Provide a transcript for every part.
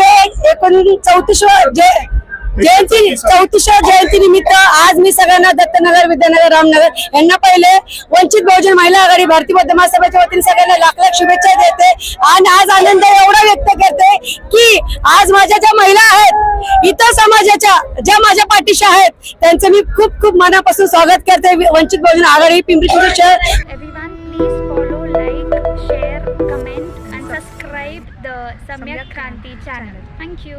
एकूण चौतीसव्या जय जयंती चौतीसव्या जयंती निमित्त आज मी सगळ्यांना दत्तनगर विद्यानगर रामनगर यांना पहिले वंचित बहुजन महिला आघाडी भारतीय बौद्ध महासभेच्या वतीने सगळ्यांना लाख लाख शुभेच्छा देते आणि आज आनंद एवढा व्यक्त करते की आज माझ्या ज्या महिला आहेत इतर समाजाच्या ज्या माझ्या पाठीशी आहेत त्यांचं मी खूप खूप मनापासून स्वागत करते. वंचित बहुजन आघाडी पिंपरी चिंचवड शहर. Kranti channel. Thank you.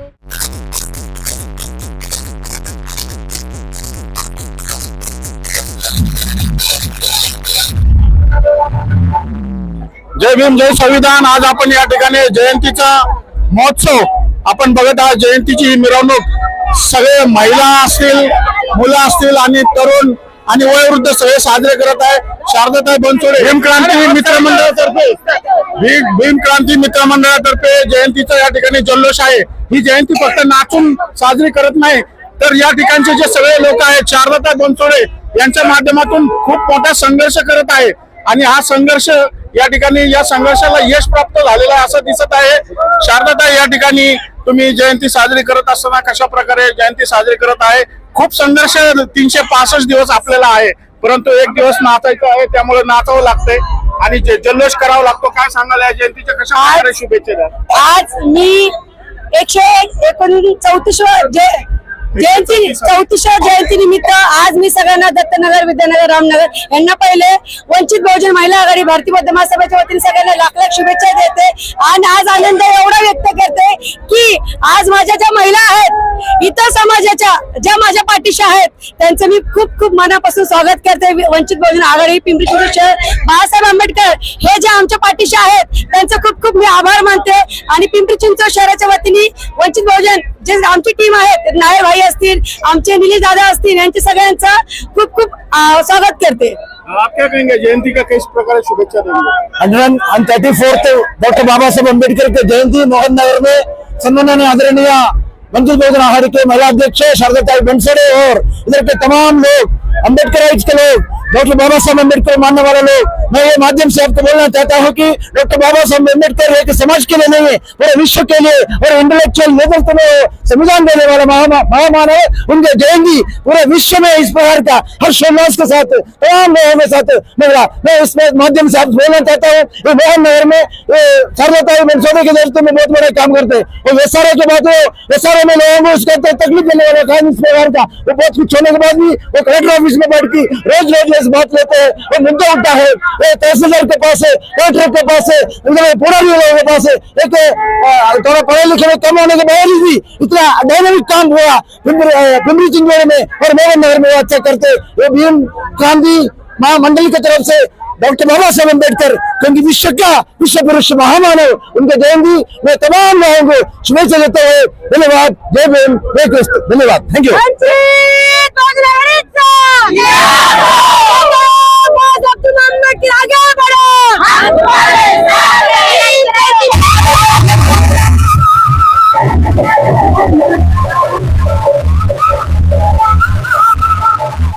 जय भीम जय संविधान आज आपण या ठिकाणी जयंतीचा महोत्सव आपण बघत आहात जयंतीची ही मिरवणूक सगळे महिला असतील मुलं असतील आणि तरुण आणि वयोवृद्ध सगळे साजरे करत आहे. शारदाताई बनसोडे. भीम क्रांती मित्र मंडळातर्फे भीम भीम क्रांती मित्र मंडळातर्फे जयंतीचा या ठिकाणी जल्लोष आहे. ही जयंती फक्त नाचून साजरी करत नाही. तर या ठिकाणचे जे सगळे लोक आहेत शारदाताई बनसोडे यांच्या माध्यमातून खूप मोठा संघर्ष करत आहे. आणि हा संघर्ष या ठिकाणी या संघर्षाला यश प्राप्त झालेलं आहे असं दिसत आहे. शारदाताई या ठिकाणी तुम्ही जयंती साजरी करत असताना कशा प्रकारे जयंती साजरी करत आहे? खूप संघर्ष तीनशे पासष्ट दिवस आपल्याला आहे. परंतु एक दिवस नाचायचं आहे त्यामुळे नाचावं लागतंय. आणि जे जल्लोष करावा लागतो काय सांगाल या जयंतीच्या कशा प्रकारे शुभेच्छा द्या आज मी एकशे एकोण चौतीसव्या जय जयंती चौतीसव्या जयंती निमित्त आज मी सगळ्यांना दत्तनगर विद्यानगर रामनगर यांना पहिले वंचित बहुजन महिला आघाडी भारतीय बौद्ध महासभेच्या वतीने सगळ्यांना लाख लाख शुभेच्छा देते. आणि आज आनंद एवढा व्यक्त करते की आज माझ्या ज्या महिला आहेत इतर समाजाच्या ज्या माझ्या पाठीशी आहेत त्यांचं मी खूप खूप मनापासून स्वागत करते. वंचित बहुजन आघाडी पिंपरी चिंचवड शहर बाळासाहेब आंबेडकर हे जे आमच्या पाठीशी आहेत त्यांचं खूप खूप मी आभार मानते. आणि पिंपरी चिंचवड शहराच्या वतीने वंचित बहुजन जे आमची टीम आहे नायर भाई असतील आमचे निलेश दादा असतील यांचे सगळ्यांचं खूप खूप स्वागत करते. आप क्या कहेंगे? जयंती का किस प्रकार शुभेच्छा देंगे? एंड थर्टी फोर्थ डॉक्टर बाबा साहब अम्बेडकर की जयंती मोहन नगर में सम्माननीय आदरणीय वंचित बहुजन आघाड़ी के महिला अध्यक्ष शारदाताई बनसोड़े और इधर के तमाम लोग अंबेडकर के लोग, डॉक्टर बाबा साहब अंबेडकर मानने वाले लोग। मैं ये माध्यम से आपको बोलना चाहता हूँ कि डॉक्टर बाबा साहब अंबेडकर एक समाज के लिए नहीं है, पूरे विश्व के लिए और इंटेलेक्चुअल नेतृत्व में संविधान देने वाला महा- महामान है उनके म्हणजे जयंती पूरे विश्व में इस प्रकार का हर्षोल्लास के साथ तमाम लोगों के साथ. मेरा मैं इस माध्यम से आप बोलना चाहता हूँ. मोहन नगर में ये सरलता मनसोदे के दोस्तों में बहुत बड़ा काम करते हैं. और वेसारे के बाद वो वेसारे में लोगों को उसके अंदर तकलीफ देने वाला काम इस प्रकार का। वो बहुत कुछ होने के बाद भी वो कलेक्टर ऑफिस में बैठ की रोज रोज इस बात लेते हैं और मुद्दा उठता है। वो तहसीलदार के पास है कलेक्टर के पास है पूरा भी लोगों के पास है। एक थोड़ा पढ़े लिखे में कम होने के बावजूद भी इतना डायनामिक काम हुआ। पिंपरी चिंचवड़ में और मोहन नगर में अच्छा करते ये भीम क्रांति महामंडल की तरफ से डॉक्टर बाबा साहब अम्बेडकर क्योंकि विश्व का विश्व पुरुष महामानव उनके जयंती में तमाम लोगों को शुभेच्छा देते हुए धन्यवाद। जय भीम। जय कृष्ण धन्यवाद। Thank you